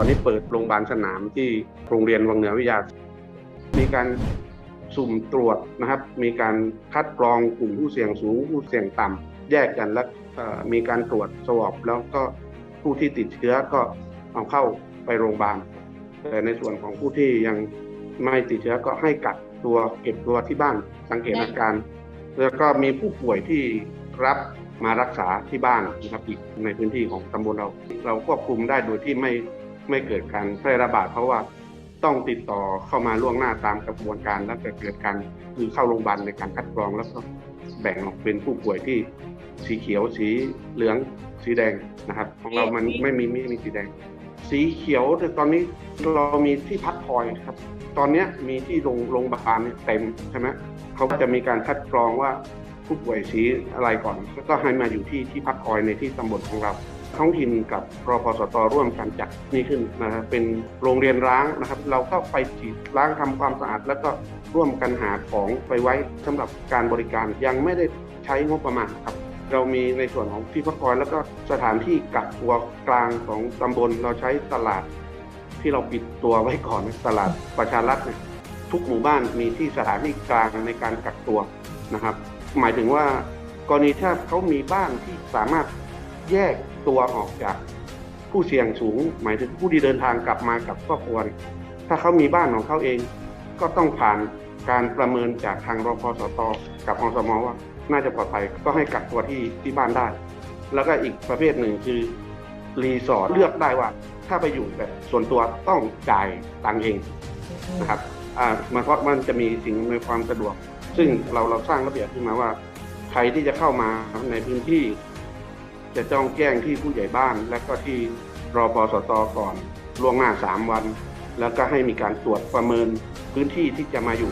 ตอนนี้เปิดโรงพยาบาลสนามที่โรงเรียนวังเหนือวิทยา มีการสุ่มตรวจนะครับ มีการคัดกรองกลุ่มผู้เสี่ยงสูง ผู้เสี่ยงต่ำแยกกันแล้วมีการตรวจสวอปแล้วก็ผู้ที่ติดเชื้อก็เอาเข้าไปโรงพยาบาลแต่ในส่วนของผู้ที่ยังไม่ติดเชื้อก็ให้กักตัวเก็บตัวที่บ้านสังเกตอาการ แล้วก็มีผู้ป่วยที่รับมารักษาที่บ้านนะครับอีกในพื้นที่ของตำบลเรา เราควบคุมได้โดยที่ไม่ ไม่เกิดการแพร่ระบาด เพราะว่าต้องติดต่อเข้ามาล่วงหน้าตามกระบวนการ แล้วก็เกิดการคือเข้าโรงพยาบาลในการคัดกรองแล้วก็แบ่งออกเป็นผู้ป่วยที่สีเขียวสีเหลืองสีแดงนะครับ ของเรามันไม่มีไม่มีสีแดง สีเขียวแต่ตอนนี้เรามีที่พักคอยครับ ตอนนี้มีที่โรงโรงพยาบาลเต็มใช่ไหมเขาจะมีการคัดกรองว่าผู้ป่วยสีอะไรก่อนแล้วก็ให้มาอยู่ที่ที่พักคอยในที่ตำบลของเรา ท้องถิ่นกับรพสตร่วมกันจัดนี่ขึ้นนะครับเป็นโรงเรียนร้างนะครับ เราก็ไปฉีดล้างทำความสะอาด แล้วก็ร่วมกันหาของไปไว้สำหรับการบริการยังไม่ได้ใช้งบประมาณครับเรามีในส่วนของที่พักคอยแล้วก็สถานที่กักตัวกลางของตำบลเราใช้ตลาดที่เราปิดตัวไว้ก่อนตลาดประชารัฐเนี่ยทุกหมู่บ้านมีที่สถานที่กลางในการกักตัวนะครับ หมายถึงว่ากรณีถ้าเขามีบ้านที่สามารถ แยกตัวออกจากผู้เสี่ยงสูง หมายถึงผู้ที่เดินทางกลับมากับครอบครัวถ้าเขามีบ้านของเขาเอง ก็ต้องผ่านการประเมินจากทางรพสตกับอสมว่า น่าจะปลอดภัยก็ให้กักตัวที่ที่บ้านได้ แล้วก็อีกประเภทหนึ่งคือรีสอร์ทเลือกได้ว่า ถ้าไปอยู่แบบส่วนตัวต้องจ่ายตังเองนะครับอ่ามันเพราะมันจะมีสิ่งในความสะดวก ซึ่งเราเราสร้างระเบียบขึ้นมาว่า ใครที่จะเข้ามาในพื้นที่ จะต้องแจ้งที่ผู้ใหญ่บ้าน และก็ที่รอปสตก่อนล่วงหน้าสามวัน แล้วก็ให้มีการตรวจประเมินพื้นที่ที่จะมาอยู่